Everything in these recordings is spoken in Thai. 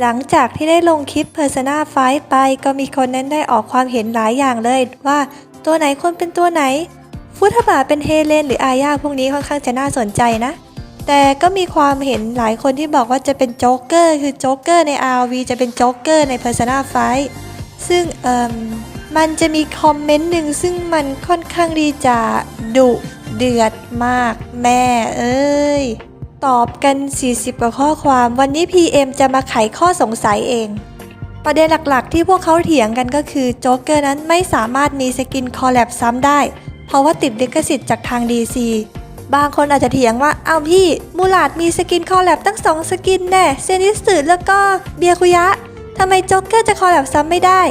หลังจากที่ได้ลงคลิป Persona 5 ไปก็มีคนนั้นได้ออกความเห็นหลายอย่างเลยว่าตัวไหนควรเป็นตัวไหน ฟุตบาเป็นเฮเลนหรืออาญาพวกนี้ค่อนข้างจะน่าสนใจนะ แต่ก็มีความเห็นหลายคนที่บอกว่าจะเป็นโจ๊กเกอร์คือโจ๊กเกอร์ใน RV จะเป็นโจ๊กเกอร์ใน Persona 5 ซึ่งเอ่มมันจะมีคอมเมนต์หนึ่งซึ่งมันค่อนข้างดีจะดุเดือดมากแม่เอ้ย ตอบกัน 40 กว่าข้อความวันนี้ PM จะมาไขข้อสงสัยเอง ประเด็นหลักๆ ที่พวกเขาเถียงกันก็คือโจ๊กเกอร์นั้นไม่สามารถมีสกินคอลแลบซ้ำได้ เพราะว่าติดลิขสิทธิ์จากทาง DC บางคนอาจจะเถียงว่า เอาพี่ มูลาดมีสกินคอลแลบตั้งสองสกินแน่เซนิสึแล้วก็เบียคุยะทำไมโจ๊กเกอร์จะคอลแลบซ้ำไม่ได้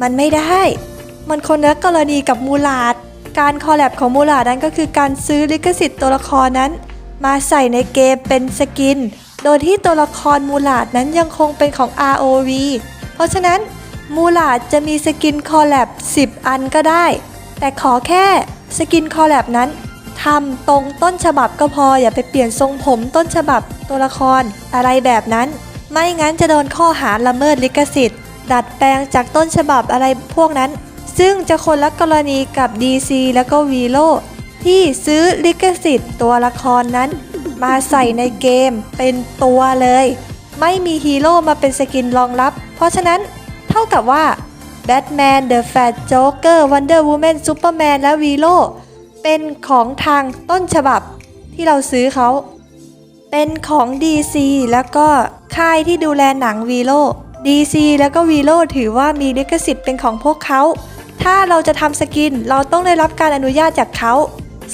มันไม่ได้ มันคนละกรณีกับมูลาดการคอลแลบของมูลาดนั้นก็คือการซื้อลิขสิทธิ์ตัวละครนั้น มาใส่ในเกมเป็นสกิน โดยที่ตัวละครมูลาดนั้นยังคงเป็นของ ROV เพราะฉะนั้นมูลาดจะมีสกินคอลแลบ10 อันก็ได้ แต่ขอแค่สกินคอลแลบนั้นทำตรงต้นฉบับก็พออย่าไปเปลี่ยนทรงผมต้นฉบับตัวละครอะไรแบบนั้น ไม่งั้นจะโดนข้อหาละเมิดลิขสิทธิ์ ดัดแปลงจากต้นฉบับอะไรพวกนั้น ซึ่งจะคนละกรณีกับ DC แล้วก็ v ีโ o ที่ซื้อลิขสิทธิ์ตัวละครนั้น มาใส่ในเกมเป็นตัวเลย ไม่มีฮีโร่มาเป็นสกินรองรับ เพราะฉะนั้นเท่ากับว่า Batman The Fat Joker Wonder Woman Superman และ v ีโ o เป็นของทางต้นฉบับที่เราซื้อเขาเป็นของ DC แล้วก็ค่ายที่ดูแลหนัง v ีโ o DC แล้วก็ v ีโ o ถือว่ามีลิขสิทธิ์เป็นของพวกเขา ถ้าเราจะทำสกินเราต้องได้รับการอนุญาตจากเขา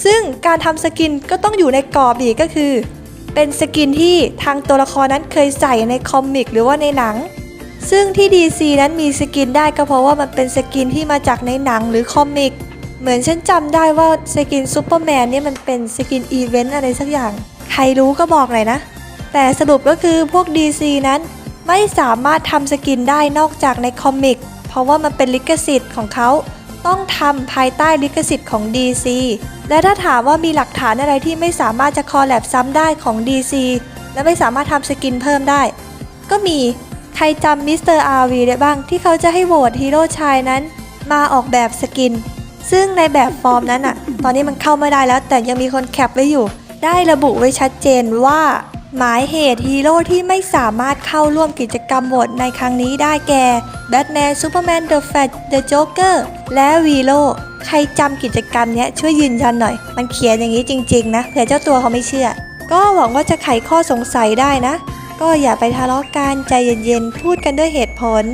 ซึ่งการทำสกินก็ต้องอยู่ในกรอบอีกก็คือ เป็นสกินที่ทางตัวละครนั้นเคยใส่ในคอมิกหรือว่าในหนัง ซึ่งที่ DC นั้นมีสกินได้ก็เพราะว่ามันเป็นสกินที่มาจากในหนังหรือคอมิก เหมือนฉันจำได้ว่าสกินซูเปอร์แมนเนี่ยมันเป็นสกินอีเวนต์อะไรสักอย่าง ใครรู้ก็บอกหน่อยนะ แต่สรุปก็คือพวก DC นั้นไม่สามารถทำสกินได้นอกจากในคอมิก เพราะว่ามันเป็นลิขสิทธิ์ของเขา ต้องทำภายใต้ลิขสิทธิ์ของ DC และถ้าถามว่ามีหลักฐานอะไรที่ไม่สามารถจะคอลแลบซ้ำได้ของ DC และไม่สามารถทำสกินเพิ่มได้ ก็มีใครจำมิสเตอร์อาร์วีได้บ้างที่เขาจะให้โหวตฮีโร่ชายนั้น มาออกแบบสกิน ซึ่งในแบบฟอร์มนั้นอะตอนนี้มันเข้าไม่ได้แล้วแต่ยังมีคนแคปไว้อยู่ ได้ระบุไว้ชัดเจนว่า หมายเหตุฮีโร่ที่ไม่สามารถเข้าร่วมกิจกรรมโหวตในครั้งนี้ได้แก่แบทแมนซูเปอร์แมนเดอะแฟตเดอะโจ๊กเกอร์และวีโ o ใครจำกิจกรรมเนี้ยช่วยยืนยันหน่อย มันเขียนอย่างนี้จริงๆนะเผื่อเจ้าตัวเขาไม่เชื่อ ก็หวังว่าจะไขข้อสงสัยได้นะ ก็อย่าไปทะเลาะกันใจเย็นๆ พูดกันด้วยเหตุผล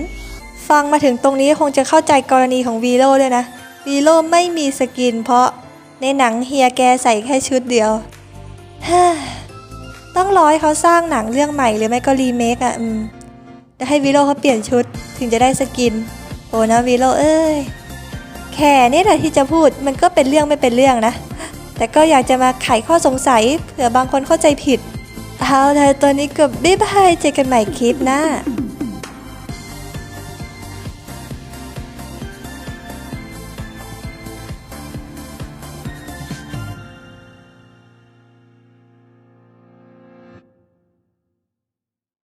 ฟังมาถึงตรงนี้คงจะเข้าใจกรณีของวีโ o ด้วยนะวีโ o ไม่มีสกินเพราะในหนังเฮียแกใส่แค่ชุดเดียวฮ ต้องรอให้เขาสร้างหนังเรื่องใหม่หรือไม่ก็รีเมคอะอืมจะให้วิโรเขาเปลี่ยนชุดถึงจะได้สกิน โอ้นะวิโรเอ้ยแค่นี้แหละที่จะพูดมันก็เป็นเรื่องไม่เป็นเรื่องนะ แต่ก็อยากจะมาไขข้อสงสัยเผื่อบางคนเข้าใจผิดเอาเธอตัวนี้กับบ๊ายบายเจอกันใหม่คลิปหน้า